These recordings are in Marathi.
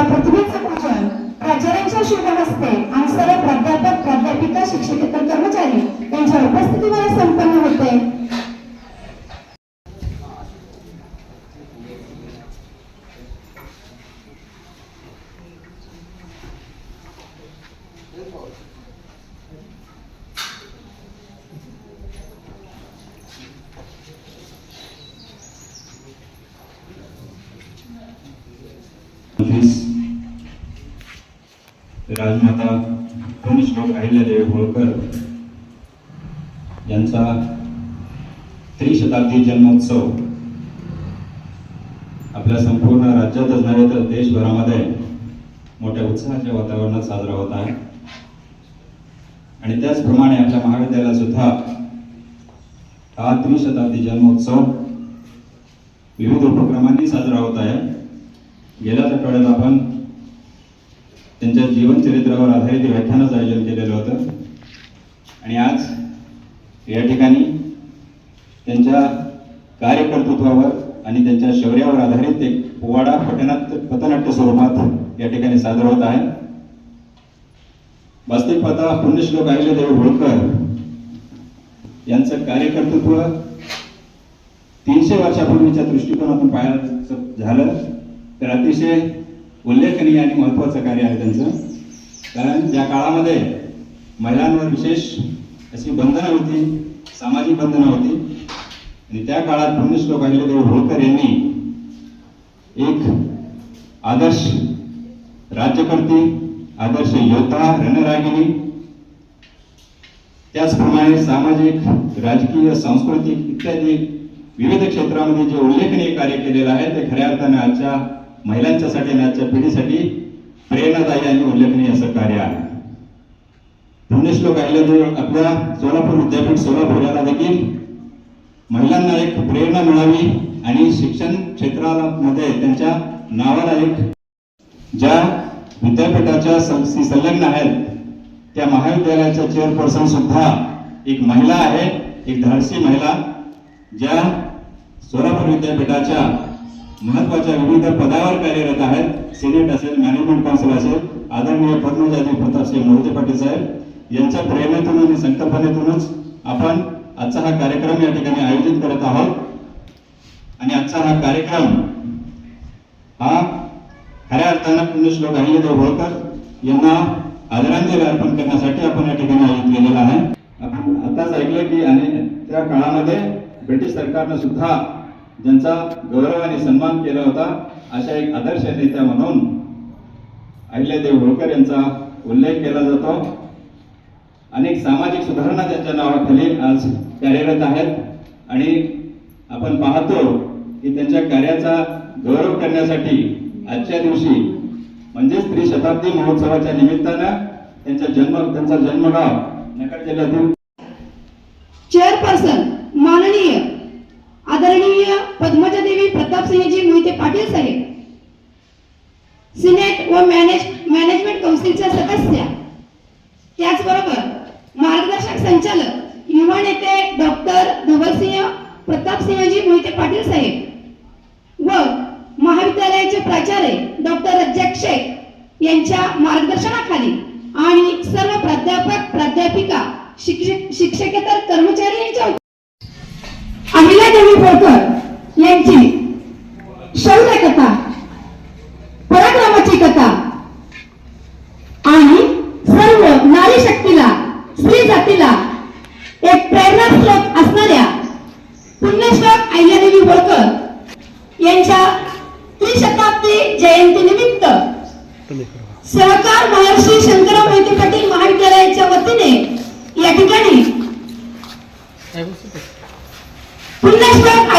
या पृथ्वीचं पूजन प्राचार्यांच्या शुभ हस्ते आणि सर्व प्राध्यापक प्राध्यापिका शिक्षकेतर कर्मचारी यांच्या उपस्थितीवर संपन्न राजमाता श्लोक अहिल्यादेवी होळकर यांचा त्रिशताब्दी जन्मोत्सव आपल्या संपूर्ण राज्यातच नव्हे तर देशभरामध्ये मोठ्या उत्साहाच्या वातावरणात साजरा होत आहे. आणि त्याचप्रमाणे आपल्या महाविद्यालयात सुद्धा हा त्रिशताब्दी जन्मोत्सव विविध उपक्रमांनी साजरा होत आहे. गेल्याच आठवड्यात आपण त्यांच्या जीवनचरित्रावर आधारित व्याख्यानाचं आयोजन केलेलं होतं. आणि आज या ठिकाणी त्यांच्या कार्यकर्तृत्वावर आणि त्यांच्या शौर्यावर आधारित एक पोवाडा पटनाट्य पथनाट्य स्वरूपात या ठिकाणी सादर होत आहे. वास्तविक पाहता पुण्यश्लोक अहिल्यादेवी होळकर यांचं कार्यकर्तृत्व तीनशे वर्षापूर्वीच्या दृष्टिकोनातून पाहायचं झालं. तर अतिशय उल्लेखनीय आणि महत्त्वाचं कार्य आहे त्यांचं. कारण त्या काळामध्ये महिलांवर विशेष अशी बंधनं होती सामाजिक बंधनं होती आणि त्या काळात पुण्यश्लोक देव होळकर यांनी एक आदर्श राज्यकर्ती आदर्श योद्धा रणरागिणी त्याचप्रमाणे सामाजिक राजकीय सांस्कृतिक इत्यादी विविध क्षेत्रामध्ये जे उल्लेखनीय कार्य केलेलं आहे ते खऱ्या अर्थाने आजच्या महिलांच्यासाठी आणि आजच्या पिढीसाठी प्रेरणादायी आणि उल्लेखनीय असं कार्य आहे. पुण्यश्लोक तर आपल्या सोलापूर विद्यापीठ सोलापूर याला देखील महिलांना एक प्रेरणा मिळावी आणि शिक्षण क्षेत्रामध्ये त्यांच्या नावाला एक ज्या विद्यापीठाच्या संस्थी संलग्न आहेत त्या महाविद्यालयाच्या चेअरपर्सन सुद्धा एक महिला आहे एक धाडसी महिला ज्या सोलापूर विद्यापीठाच्या महत्त्वाच्या विविध पदावर कार्यरत आहेत. सिनेट असेल मॅनेजमेंट काउन्सिल असेल आदरणीय पद्मजाजी प्रतापसिंह मोहिते पाटील साहेब यांच्या प्रेरणेतून आणि संकल्पनेतूनच आपण आजचा हा कार्यक्रम या ठिकाणी आयोजित करत आहोत. आणि आजचा हा कार्यक्रम हा खऱ्या अर्थानं पुण्यश्लोक अहिल्यादेव होळकर यांना आदरांजली अर्पण करण्यासाठी आपण या ठिकाणी आयोजित केलेला आहे. आपण आताच ऐकलं की आणि त्या काळामध्ये ब्रिटिश सरकारनं सुद्धा ज्यांचा गौरव आणि सन्मान केला होता अशा एक आदर्श नेत्या म्हणून अहिल्यादेव होळकर यांचा उल्लेख केला जातो. अनेक सामाजिक सुधारणा त्यांच्या नावाखाली आज कार्यरत आहेत. आणि आपण पाहतो की त्यांच्या कार्याचा गौरव करण्यासाठी आजच्या दिवशी म्हणजेच त्रिशताब्दी महोत्सवाच्या निमित्तानं त्यांचा जन्म त्यांचा जन्मगाव नगर जिल्ह्यातील चेअरपर्सन माननीय आदरणीय पद्मजादेवी प्रतापसिंहजी मोहिते पाटील साहेब सिनेट व मॅनेज मॅनेजमेंट कौन्सिलच्या सदस्य त्याचबरोबर मार्गदर्शक संचालक युवा नेते डॉक्टर धवलसिंह प्रतापसिंहजी मोहिते पाटील साहेब व महाविद्यालयाचे प्राचार्य डॉक्टर रज्जाक शेख यांच्या मार्गदर्शनाखाली आणि सर्व प्राध्यापक प्राध्यापिका शिक्षक शिक्षकेतर कर्मचारी यांच्या अहिल्यादेवी होळकर यांची शौर्य कथा पराक्रमाची कथा आणि सर्व नारी शक्तीला स्त्री जातीला एक प्रेरणा स्रोत असणाऱ्या पुण्यश्लोक अहिल्यादेवी होळकर यांच्या त्रिशताब्दी जयंती निमित्त सहकार महर्षी शंकरराव मोहिते पाटील महाविद्यालयाच्या वतीने या ठिकाणी पुण्यश्लोक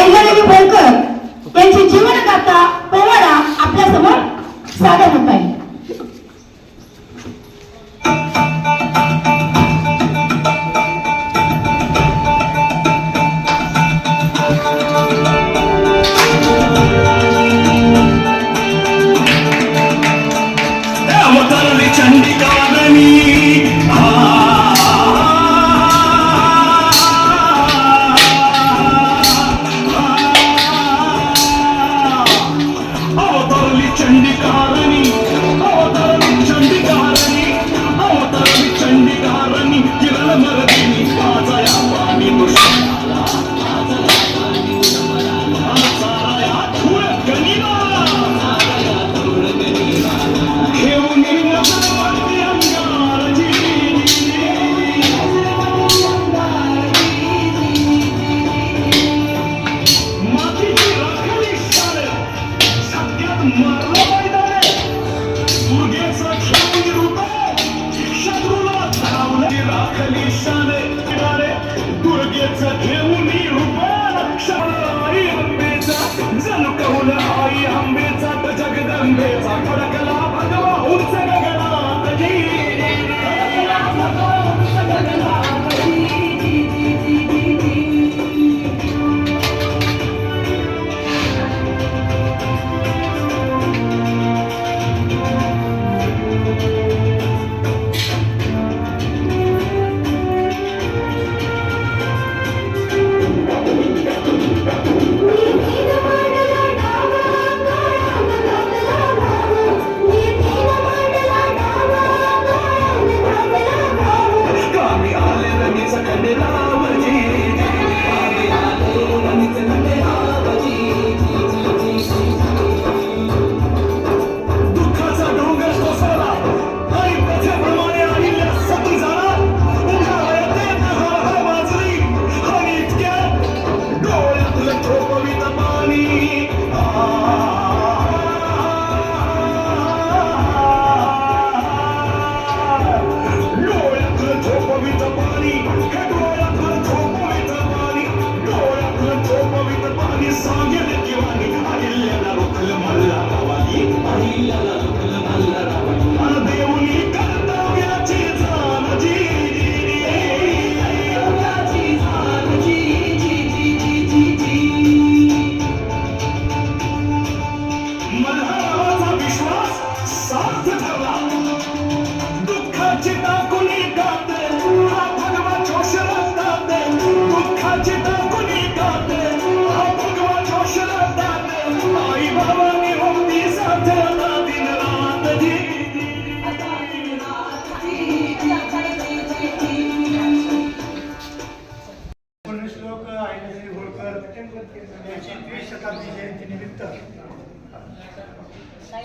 पुण्यश्लोक होळकर यांची द्विश शताब्दी जयंतीनिमित्त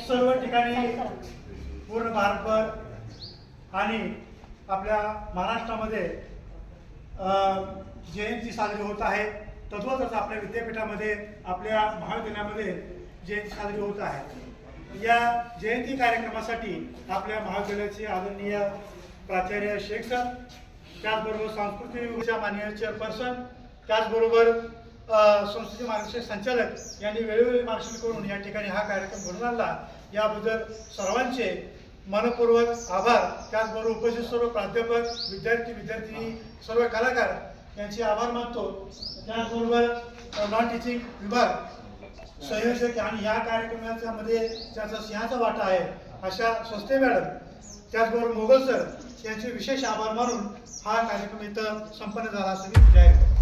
सर्व ठिकाणी पूर्ण भारतभर आणि आपल्या महाराष्ट्रामध्ये जयंती साजरी होत आहे. तद्वतच आपल्या विद्यापीठामध्ये आपल्या महाविद्यालयामध्ये जयंती साजरी होत आहे. या जयंती कार्यक्रमासाठी आपल्या महाविद्यालयाचे आदरणीय प्राचार्य शेख सर त्याचबरोबर सांस्कृतिक विभागाच्या माननीय चेअरपर्सन त्याचबरोबर संस्थेचे मार्गदर्शक संचालक यांनी वेळोवेळी मार्गदर्शन करून या ठिकाणी हा कार्यक्रम घडून आणला. याबद्दल सर्वांचे मनपूर्वक आभार. त्याचबरोबर उपस्थित सर्व प्राध्यापक विद्यार्थी विद्यार्थिनी सर्व कलाकार यांचे आभार मानतो. त्याचबरोबर नॉन टीचिंग विभाग संयोजक आणि या कार्यक्रमाच्या मध्ये त्याचा सिंहाचा वाटा आहे अशा संस्थे मॅडम त्याचबरोबर मोगल सर यांचे विशेष आभार मानून हा कार्यक्रम इथं संपन्न झाला असं मी जाहीर करतो.